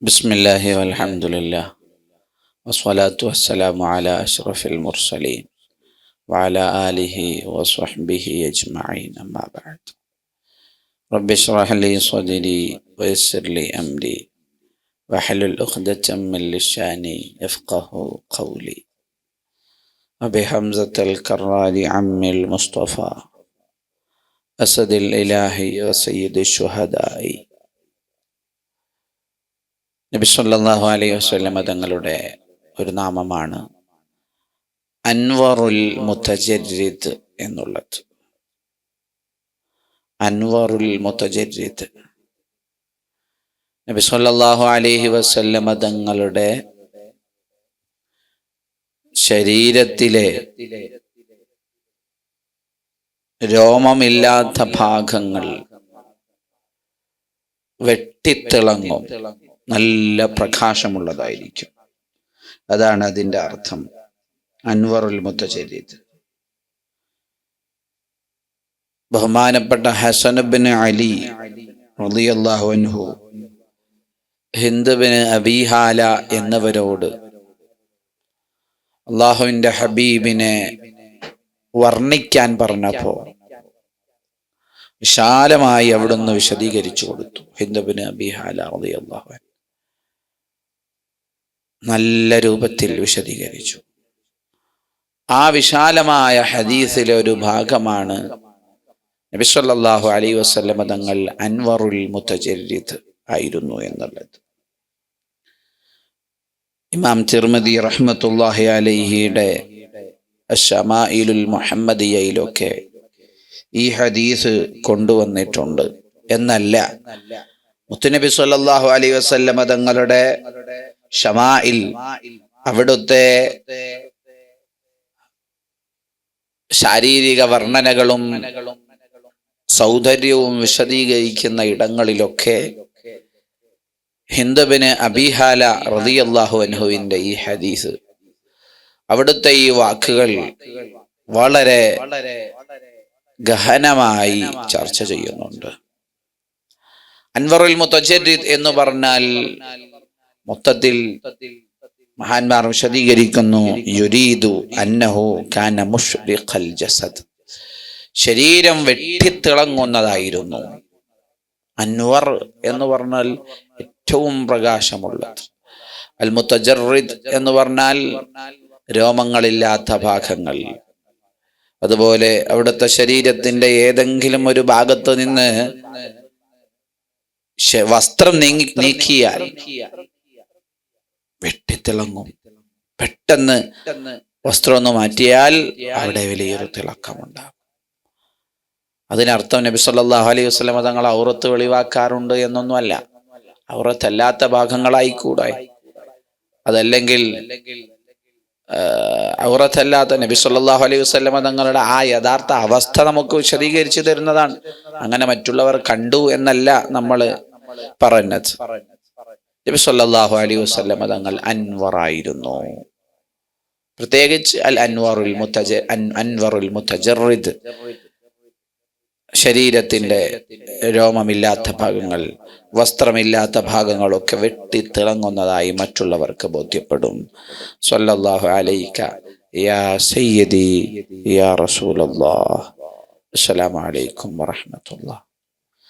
بسم الله والحمد لله والصلاة والسلام على أشرف المرسلين وعلى آله وصحبه أجمعين أما بعد. رب اشرح لي صدري ويسر لي أمري واحلل عقدة من لساني يفقه قولي. أبي حمزة الكرار عم المصطفى أسد الإله وسيد الشهداء. നബി സല്ലല്ലാഹു അലൈഹി വസല്ലമ തങ്ങളുടെ ഒരു നാമമാണ് അൻവറുൽ മുത്തജരിദ് എന്നുള്ളത്. അൻവറുൽ മുത്തജരിദ് നബി സല്ലല്ലാഹു അലൈഹി വസല്ലമ തങ്ങളുടെ ശരീരത്തിലെ രോമമില്ലാത്ത ഭാഗങ്ങൾ വെട്ടിത്തിളങ്ങും. നല്ല പ്രകാശമുള്ളതായിരിക്കും. അതാണ് അതിന്റെ അർത്ഥം. അൻവറുൽ മുത്തചരീത് ബഹുമാനപ്പെട്ട ഹസനബിന് അലി റളിയല്ലാഹു അൻഹു ഹിന്ദുബിന് അബീഹാല എന്നിവരോട് അള്ളാഹുവിന്റെ ഹബീബിനെ വർണിക്കാൻ പറഞ്ഞപ്പോൾ വിശാലമായി അവിടുന്ന് വിശദീകരിച്ചു കൊടുത്തു. ഹിന്ദുബിന് അബിഹാല റളിയല്ലാഹു അൻഹു. നല്ല രൂപത്തിൽ വിശദീകരിച്ചു. ആ വിശാലമായ ഹദീസിലെ ഒരു ഭാഗമാണ് നബിസ്വല്ലാഹു അലൈ വസ്ലമ തങ്ങൾ അൻവറുൽ മുത്തജരിദ് ആയിരുന്നു എന്നുള്ളത്. ഇമാം തിർമതി റഹ്മത്തുല്ലാഹി അലൈഹിയുടെ ഷമായിലുൽ മുഹമ്മദിയയിലൊക്കെ ഈ ഹദീസ് കൊണ്ടുവന്നിട്ടുണ്ട്. എന്നല്ല മുത്തുനബി സല്ലാഹു അലൈഹി വസല്ലമ തങ്ങളുടെ ഷമായിൽ അവിടുത്തെ ശാരീരിക വർണനകളും സൗന്ദര്യവും വിശദീകരിക്കുന്ന ഇടങ്ങളിലൊക്കെ ഹിന്ദുബിന് അബിഹാല റതിയല്ലാഹു അനുഹുവിന്റെ ഈ ഹദീസ്. അവിടുത്തെ ഈ വാക്കുകൾ വളരെ ഗഹനമായി ചർച്ച ചെയ്യുന്നുണ്ട്. അൻവറുൽ മുത്തജരിദ് എന്ന് പറഞ്ഞാൽ മൊത്തത്തിൽ മഹാന്മാർ വിശദീകരിക്കുന്നു യുരീദു അന്നഹു കാന മുഷ്രിഖൽ ജസദ്. ശരീരം വെട്ടിത്തിളങ്ങുന്നതായിരുന്നു. അൻവർ എന്ന് പറഞ്ഞാൽ ഏറ്റവും പ്രകാശമുള്ളത്. അൽ മുത്തജറിദ് എന്ന് പറഞ്ഞാൽ രോമങ്ങളില്ലാത്ത ഭാഗങ്ങൾ. അതുപോലെ അവിടുത്തെ ശരീരത്തിന്റെ ഏതെങ്കിലും ഒരു ഭാഗത്ത് നിന്ന് വസ്ത്രം നീങ്ങി നീക്കിയാൽ വെട്ടിത്തിളങ്ങും പെട്ടെന്ന് വസ്ത്രം ഒന്ന് മാറ്റിയാൽ അവിടെ വലിയൊരു തിളക്കമുണ്ടാകും. അതിനർത്ഥം നബി സല്ലാഹു അലൈഹി വസ്ലമ തങ്ങൾ ഔറത്ത് വെളിവാക്കാറുണ്ട് എന്നൊന്നുമല്ല. ഔറത്തല്ലാത്ത ഭാഗങ്ങളായിക്കൂടെ. അതല്ലെങ്കിൽ ഔറത്തല്ലാത്ത നബി സല്ലാഹു അലൈഹി വസ്ലമ തങ്ങളുടെ ആ യഥാർത്ഥ അവസ്ഥ നമുക്ക് വിശദീകരിച്ചു തരുന്നതാണ്. അങ്ങനെ മറ്റുള്ളവർ കണ്ടു എന്നല്ല നമ്മൾ പറഞ്ഞത്. നബി സല്ലല്ലാഹു അലൈഹി വസ്ലമ തങ്ങൾ അൻവറായിരുന്നു. പ്രത്യേകിച്ച് അൽ അൻവറുൽ മുത്തജ അൻവറുൽ മുത്തജറിദ്. ശരീരത്തിന്റെ രോമമില്ലാത്ത ഭാഗങ്ങൾ വസ്ത്രമില്ലാത്ത ഭാഗങ്ങളൊക്കെ വെട്ടി തിളങ്ങുന്നതായി മറ്റുള്ളവർക്ക് ബോധ്യപ്പെടും. സല്ലല്ലാഹു അലൈക യാ സയ്യിദി യാ റസൂലല്ലാഹ്. അസ്സലാമു അലൈക്കും വറഹ്മത്തുള്ളാഹി.